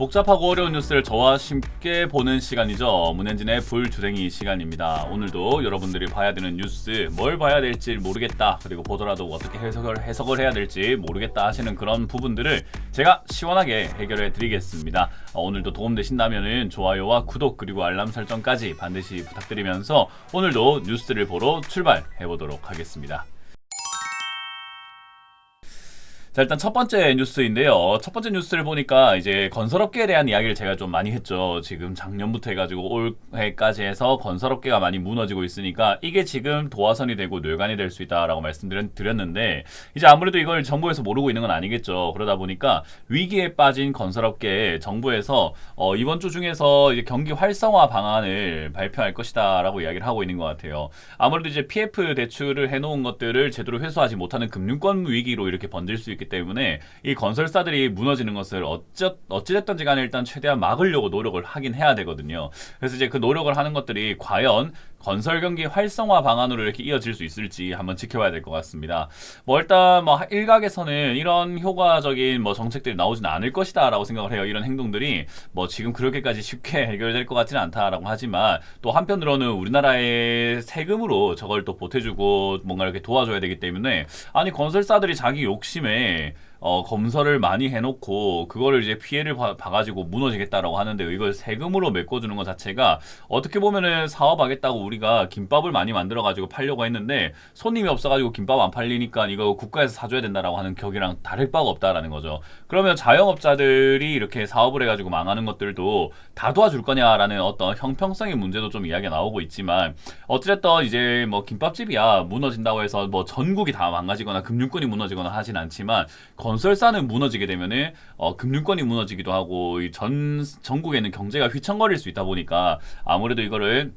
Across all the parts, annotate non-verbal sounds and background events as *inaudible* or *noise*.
복잡하고 어려운 뉴스를 저와 쉽게 보는 시간이죠. 문현진의 불주댕이 시간입니다. 오늘도 여러분들이 봐야 되는 뉴스, 뭘 봐야 될지 모르겠다. 그리고 보더라도 어떻게 해석을, 해석을 해야 될지 모르겠다 하시는 그런 부분들을 제가 시원하게 해결해 드리겠습니다. 어, 오늘도 도움되신다면 좋아요와 구독 그리고 알람 설정까지 반드시 부탁드리면서 오늘도 뉴스를 보러 출발해 보도록 하겠습니다. 자 일단 첫 번째 뉴스인데요. 첫 번째 뉴스를 보니까 이제 건설업계에 대한 이야기를 제가 좀 많이 했죠. 지금 작년부터 해가지고 올해까지 해서 건설업계가 많이 무너지고 있으니까 이게 지금 도화선이 되고 뇌관이 될 수 있다라고 말씀드렸는데 이제 아무래도 이걸 정부에서 모르고 있는 건 아니겠죠. 그러다 보니까 위기에 빠진 건설업계에 정부에서 어, 이번 주 중에서 이제 경기 활성화 방안을 발표할 것이다라고 이야기를 하고 있는 것 같아요. 아무래도 이제 PF 대출을 해놓은 것들을 제대로 회수하지 못하는 금융권 위기로 이렇게 번질 수 있기 때문에 이 건설사들이 무너지는 것을 어찌, 어찌됐든지 간에 일단 최대한 막으려고 노력을 하긴 해야 되거든요. 그래서 이제 그 노력을 하는 것들이 과연 건설 경기 활성화 방안으로 이렇게 이어질 수 있을지 한번 지켜봐야 될 것 같습니다. 뭐 일단 뭐 일각에서는 이런 효과적인 뭐 정책들이 나오지는 않을 것이다라고 생각을 해요. 이런 행동들이 뭐 지금 그렇게까지 쉽게 *laughs* 해결될 것 같지는 않다라고 하지만 또 한편으로는 우리나라의 세금으로 저걸 또 보태주고 뭔가 이렇게 도와줘야 되기 때문에 아니 건설사들이 자기 욕심에 어, 검설을 많이 해놓고 그거를 이제 피해를 봐, 봐가지고 무너지겠다라고 하는데 이걸 세금으로 메꿔주는 것 자체가 어떻게 보면은 사업하겠다고 우리가 김밥을 많이 만들어가지고 팔려고 했는데 손님이 없어가지고 김밥 안 팔리니까 이거 국가에서 사줘야 된다라고 하는 격이랑 다를 바가 없다라는 거죠. 그러면 자영업자들이 이렇게 사업을 해가지고 망하는 것들도 다 도와줄 거냐라는 어떤 형평성의 문제도 좀 이야기가 나오고 있지만 어찌됐든 이제 뭐 김밥집이야 무너진다고 해서 뭐 전국이 다 망가지거나 금융권이 무너지거나 하진 않지만 건설사는 무너지게 되면은 어, 금융권이 무너지기도 하고 전 전국에는 경제가 휘청거릴 수 있다 보니까 아무래도 이거를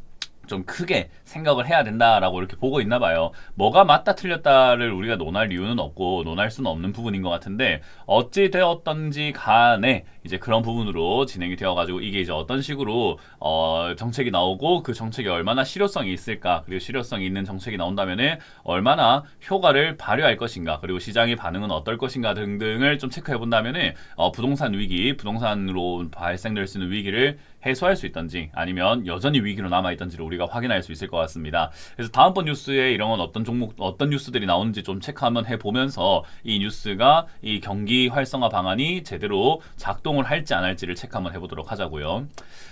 좀 크게 생각을 해야 된다라고 이렇게 보고 있나 봐요. 뭐가 맞다 틀렸다를 우리가 논할 이유는 없고 논할 수는 없는 부분인 것 같은데 어찌 되었던지 간에 이제 그런 부분으로 진행이 되어가지고 이게 이제 어떤 식으로 어 정책이 나오고 그 정책이 얼마나 실효성이 있을까 그리고 실효성이 있는 정책이 나온다면은 얼마나 효과를 발휘할 것인가 그리고 시장의 반응은 어떨 것인가 등등을 좀 체크해 본다면은 어 부동산 위기 부동산으로 발생될 수 있는 위기를 해소할 수 있던지 아니면 여전히 위기로 남아 있던지를 우리가 확인할 수 있을 것 같습니다. 그래서 다음번 뉴스에 이런 어떤 종목 어떤 뉴스들이 나오는지 좀 체크 한번 해 보면서 이 뉴스가 이 경기 활성화 방안이 제대로 작동을 할지 안 할지를 체크 한번 해 보도록 하자고요.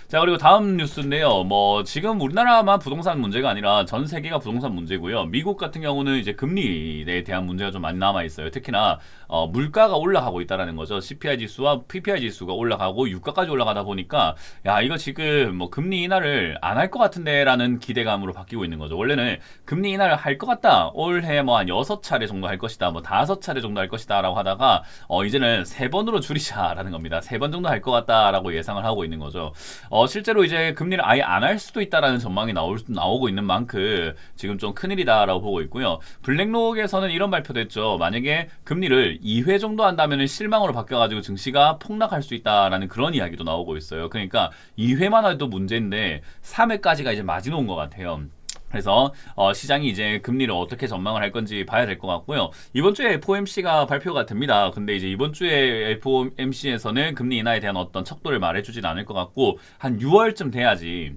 자 그리고 다음 뉴스인데요. 뭐 지금 우리나라만 부동산 문제가 아니라 전 세계가 부동산 문제고요. 미국 같은 경우는 이제 금리에 대한 문제가 좀 많이 남아 있어요. 특히나 어, 물가가 올라가고 있다라는 거죠. CPI 지수와 PPI 지수가 올라가고 유가까지 올라가다 보니까 야 이거 지금 뭐 금리 인하를 안 할 것 같은데라는 기대감으로 바뀌고 있는 거죠. 원래는 금리 인하를 할 것 같다. 올해 뭐 한 여섯 차례 정도 할 것이다. 뭐 다섯 차례 정도 할 것이다라고 하다가 어 이제는 세 번으로 줄이자라는 겁니다. 세 번 정도 할 것 같다라고 예상을 하고 있는 거죠. 어 실제로 이제 금리를 아예 안 할 수도 있다라는 전망이 나올 나오고 있는 만큼 지금 좀 큰일이다라고 보고 있고요. 블랙록에서는 이런 발표도 했죠. 만약에 금리를 2회 정도 한다면 실망으로 바뀌어 가지고 증시가 폭락할 수 있다라는 그런 이야기도 나오고 있어요. 그러니까 2회만 해도 문제인데 3회까지가 이제 마지노인 것 같아요. 그래서 어, 시장이 이제 금리를 어떻게 전망을 할 건지 봐야 될 것 같고요. 이번 주에 FOMC가 발표가 됩니다. 근데 이제 이번 주에 FOMC에서는 금리 인하에 대한 어떤 척도를 말해주진 않을 것 같고 한 6월쯤 돼야지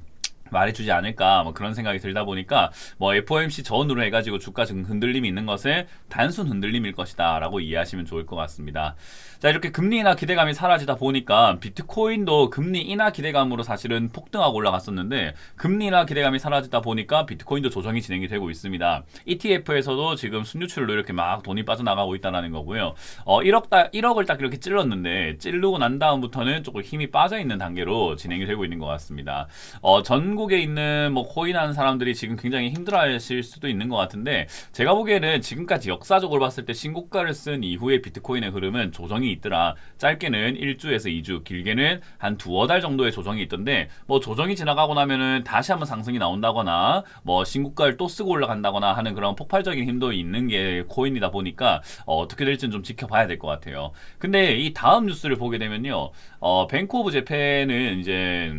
말해주지 않을까 뭐 그런 생각이 들다 보니까 뭐 FOMC 전후로 해가지고 주가 흔들림이 있는 것은 단순 흔들림일 것이다 라고 이해하시면 좋을 것 같습니다. 자 이렇게 금리 인하 기대감이 사라지다 보니까 비트코인도 금리 인하 기대감으로 사실은 폭등하고 올라갔었는데 금리 인하 기대감이 사라지다 보니까 비트코인도 조정이 진행이 되고 있습니다. ETF에서도 지금 순유출로 이렇게 막 돈이 빠져나가고 있다는 거고요. 어 1억 딱 1억을 딱 이렇게 찔렀는데 찌르고 난 다음부터는 조금 힘이 빠져 있는 단계로 진행이 되고 있는 것 같습니다. 어전 국에 있는 뭐 코인 하는 사람들이 지금 굉장히 힘들어하실 수도 있는 것 같은데 제가 보기에는 지금까지 역사적으로 봤을 때 신고가를 쓴 이후의 비트코인의 흐름은 조정이 있더라. 짧게는 1주에서 2주, 길게는 한 두어 달 정도의 조정이 있던데 뭐 조정이 지나가고 나면은 다시 한번 상승이 나온다거나 뭐 신고가를 또 쓰고 올라간다거나 하는 그런 폭발적인 힘도 있는 게 코인이다 보니까 어, 떻게 될지는 좀 지켜봐야 될 것 같아요. 근데 이 다음 뉴스를 보게 되면요. 어, 뱅크 오브 재팬은 이제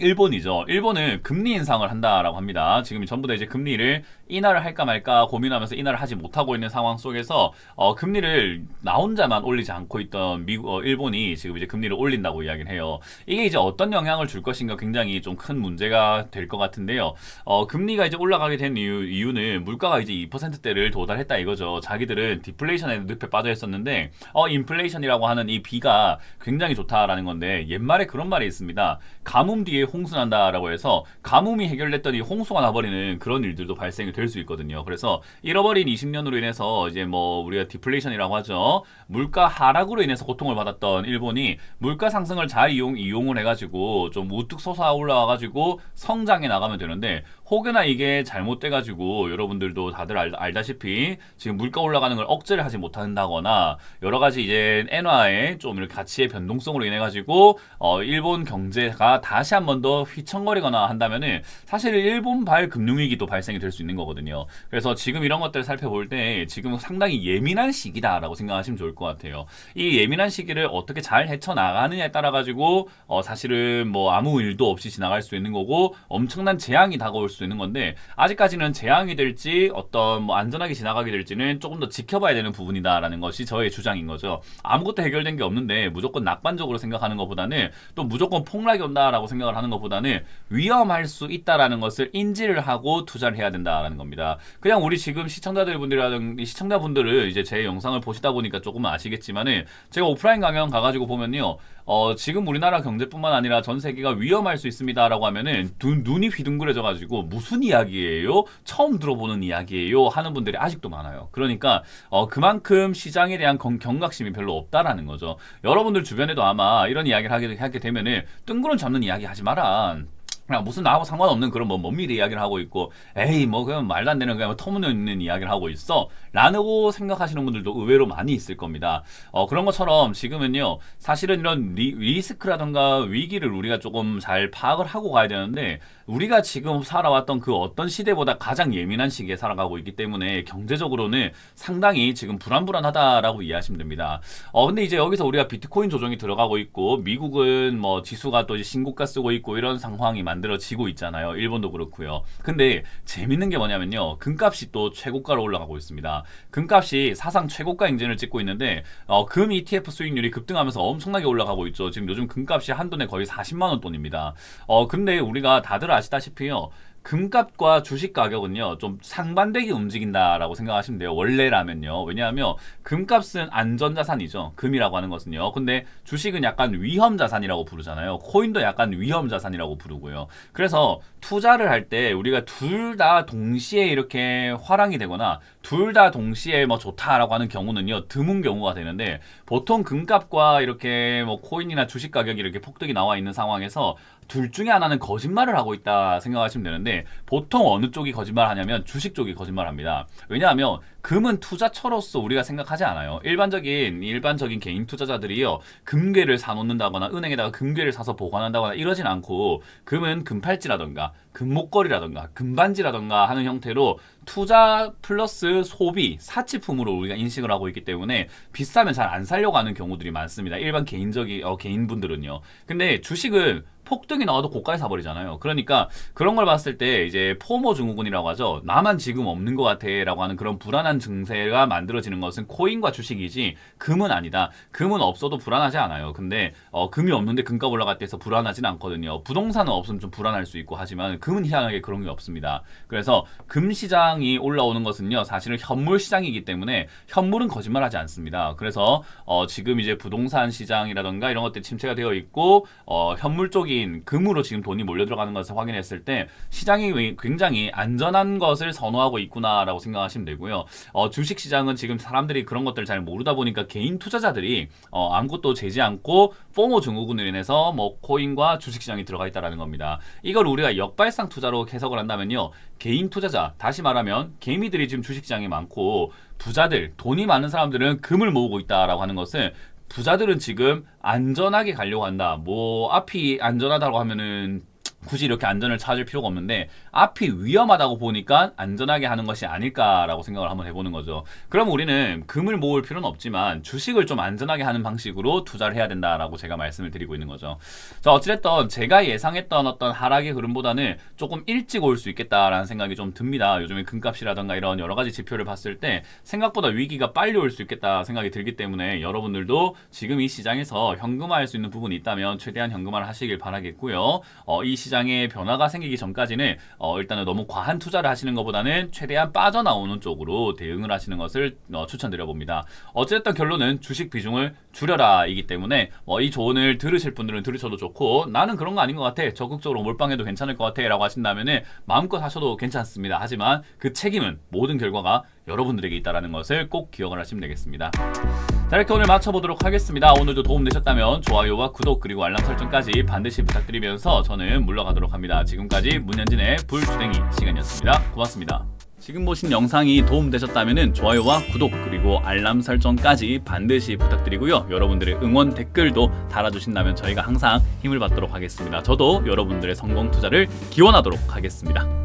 일본이죠. 일본은 금리 인상을 한다라고 합니다. 지금 전부 다 이제 금리를 인하를 할까 말까 고민하면서 인하를 하지 못하고 있는 상황 속에서 어, 금리를 나 혼자만 올리지 않고 있던 미국, 어, 일본이 지금 이제 금리를 올린다고 이야기를 해요. 이게 이제 어떤 영향을 줄 것인가 굉장히 좀 큰 문제가 될 것 같은데요. 어, 금리가 이제 올라가게 된 이유, 이유는 물가가 이제 2%대를 도달했다 이거죠. 자기들은 디플레이션에 늪에 빠져 있었는데 어, 인플레이션이라고 하는 이 비가 굉장히 좋다라는 건데 옛말에 그런 말이 있습니다. 가뭄 뒤에 홍수 난다라고 해서 가뭄이 해결됐더니 홍수가 나버리는 그런 일들도 발생이 될 수 있거든요. 그래서 잃어버린 20년으로 인해서 이제 뭐 우리가 디플레이션이라고 하죠. 물가 하락으로 인해서 고통을 받았던 일본이 물가 상승을 잘 이용 이용을 해가지고 좀 우뚝 솟아 올라와가지고 성장해 나가면 되는데 혹여나 이게 잘못돼가지고 여러분들도 다들 알, 알다시피 지금 물가 올라가는 걸 억제를 하지 못한다거나 여러 가지 이제 엔화의 좀 이렇게 가치의 변동성으로 인해 가지고 어 일본 경제가 다시 한 번 더 휘청거리거나 한다면은 사실 일본발 금융위기도 발생이 될 수 있는 거거든요. 그래서 지금 이런 것들을 살펴볼 때 지금 상당히 예민한 시기다라고 생각하시면 좋을 것 같아요. 이 예민한 시기를 어떻게 잘 헤쳐나가느냐에 따라 가지고 어 사실은 뭐 아무 일도 없이 지나갈 수 있는 거고 엄청난 재앙이 다가올 수 있는 건데 아직까지는 재앙이 될지 어떤 뭐 안전하게 지나가게 될지는 조금 더 지켜봐야 되는 부분이다라는 것이 저의 주장인 거죠. 아무것도 해결된 게 없는데 무조건 낙관적으로 생각하는 것보다는 또 무조건 폭락이 온다라고 생각을 하는 것보다는 위험할 수 있다라는 것을 인지를 하고 투자를 해야 된다라는 겁니다. 그냥 우리 지금 시청자들 분들이라든지 시청자분들을 이제 제 영상을 보시다 보니까 조금은 아시겠지만은 제가 오프라인 강연 가가지고 보면요. 어, 지금 우리나라 경제뿐만 아니라 전 세계가 위험할 수 있습니다라고 하면은 두, 눈이 휘둥그레져 가지고 무슨 이야기예요? 처음 들어보는 이야기예요? 하는 분들이 아직도 많아요. 그러니까 어, 그만큼 시장에 대한 경, 경각심이 별로 없다라는 거죠. 여러분들 주변에도 아마 이런 이야기를 하게, 하게 되면은 뜬구름 잡는 이야기 하지 마라. 그냥 무슨 나하고 상관없는 그런 뭐 먼 미래 이야기를 하고 있고 에이 뭐 그냥 말도 안 되는 그냥 뭐 터무니없는 이야기를 하고 있어? 라고 생각하시는 분들도 의외로 많이 있을 겁니다. 어 그런 것처럼 지금은요 사실은 이런 리, 리스크라던가 위기를 우리가 조금 잘 파악을 하고 가야 되는데 우리가 지금 살아왔던 그 어떤 시대보다 가장 예민한 시기에 살아가고 있기 때문에 경제적으로는 상당히 지금 불안불안하다라고 이해하시면 됩니다. 어 근데 이제 여기서 우리가 비트코인 조정이 들어가고 있고 미국은 뭐 지수가 또 신고가 쓰고 있고 이런 상황이 만들어지고 있잖아요. 일본도 그렇고요. 근데 재밌는 게 뭐냐면요. 금값이 또 최고가로 올라가고 있습니다. 금값이 사상 최고가 행진을 찍고 있는데 어, 금 ETF 수익률이 급등하면서 엄청나게 올라가고 있죠. 지금 요즘 금값이 한 돈에 거의 40만 원 돈입니다. 어 근데 우리가 다들 아시다시피요. 금값과 주식 가격은요 좀 상반되게 움직인다라고 생각하시면 돼요. 원래라면요. 왜냐하면 금값은 안전자산이죠. 금이라고 하는 것은요. 근데 주식은 약간 위험자산이라고 부르잖아요. 코인도 약간 위험자산이라고 부르고요. 그래서 투자를 할 때 우리가 둘 다 동시에 이렇게 화랑이 되거나 둘 다 동시에 뭐 좋다라고 하는 경우는요 드문 경우가 되는데 보통 금값과 이렇게 뭐 코인이나 주식 가격이 이렇게 폭등이 나와 있는 상황에서 둘 중에 하나는 거짓말을 하고 있다 생각하시면 되는데 보통 어느 쪽이 거짓말 하냐면 주식 쪽이 거짓말 합니다. 왜냐하면 금은 투자처로서 우리가 생각하지 않아요. 일반적인 일반적인 개인 투자자들이요. 금괴를 사놓는다거나 은행에다가 금괴를 사서 보관한다거나 이러진 않고 금은 금팔찌라던가 금목걸이라던가 금반지라던가 하는 형태로 투자 플러스 소비 사치품으로 우리가 인식을 하고 있기 때문에 비싸면 잘 안 살려고 하는 경우들이 많습니다. 일반 개인적인 어, 개인분들은요. 근데 주식은 폭등이 나와도 고가에 사버리잖아요. 그러니까 그런 걸 봤을 때 이제 포모 증후군이라고 하죠. 나만 지금 없는 것 같아라고 하는 그런 불안한 증세가 만들어지는 것은 코인과 주식이지 금은 아니다. 금은 없어도 불안하지 않아요. 근데 어, 금이 없는데 금값 올라갈 때서 불안하진 않거든요. 부동산은 없으면 좀 불안할 수 있고 하지만 금은 희한하게 그런 게 없습니다. 그래서 금 시장 이 올라오는 것은요 사실은 현물 시장이기 때문에 현물은 거짓말하지 않습니다. 그래서 어, 지금 이제 부동산 시장이라던가 이런 것들이 침체가 되어 있고 어, 현물 쪽이 금으로 지금 돈이 몰려 들어가는 것을 확인했을 때 시장이 굉장히 안전한 것을 선호하고 있구나라고 생각하시면 되고요. 어, 주식 시장은 지금 사람들이 그런 것들을 잘 모르다 보니까 개인 투자자들이 어, 아무것도 재지 않고 포모 증후군으로 인해서 뭐 코인과 주식 시장이 들어가 있다라는 겁니다. 이걸 우리가 역발상 투자로 해석을 한다면요. 개인 투자자, 다시 말하면 개미들이 지금 주식 시장이 많고 부자들, 돈이 많은 사람들은 금을 모으고 있다라고 하는 것은 부자들은 지금 안전하게 가려고 한다. 뭐 앞이 안전하다고 하면은 굳이 이렇게 안전을 찾을 필요가 없는데 앞이 위험하다고 보니까 안전하게 하는 것이 아닐까라고 생각을 한번 해보는 거죠. 그럼 우리는 금을 모을 필요는 없지만 주식을 좀 안전하게 하는 방식으로 투자를 해야 된다라고 제가 말씀을 드리고 있는 거죠. 자 어찌됐든 제가 예상했던 어떤 하락의 흐름보다는 조금 일찍 올 수 있겠다라는 생각이 좀 듭니다. 요즘에 금값이라던가 이런 여러 가지 지표를 봤을 때 생각보다 위기가 빨리 올 수 있겠다 생각이 들기 때문에 여러분들도 지금 이 시장에서 현금화할 수 있는 부분이 있다면 최대한 현금화를 하시길 바라겠고요. 어, 이 시장 에 변화가 생기기 전까지는 어, 일단은 너무 과한 투자를 하시는 것보다는 최대한 빠져나오는 쪽으로 대응을 하시는 것을 어, 추천드려 봅니다. 어쨌든 결론은 주식 비중을 줄여라이기 때문에 어, 이 조언을 들으실 분들은 들으셔도 좋고 나는 그런 거 아닌 것 같아 적극적으로 몰빵해도 괜찮을 것 같아라고 하신다면은 마음껏 하셔도 괜찮습니다. 하지만 그 책임은 모든 결과가 여러분들에게 있다라는 것을 꼭 기억을 하시면 되겠습니다. 자 이렇게 오늘 마쳐보도록 하겠습니다. 오늘도 도움되셨다면 좋아요와 구독 그리고 알람 설정까지 반드시 부탁드리면서 저는 물러가도록 합니다. 지금까지 문현진의 불주댕이 시간이었습니다. 고맙습니다. 지금 보신 영상이 도움되셨다면 좋아요와 구독 그리고 알람 설정까지 반드시 부탁드리고요. 여러분들의 응원 댓글도 달아주신다면 저희가 항상 힘을 받도록 하겠습니다. 저도 여러분들의 성공 투자를 기원하도록 하겠습니다.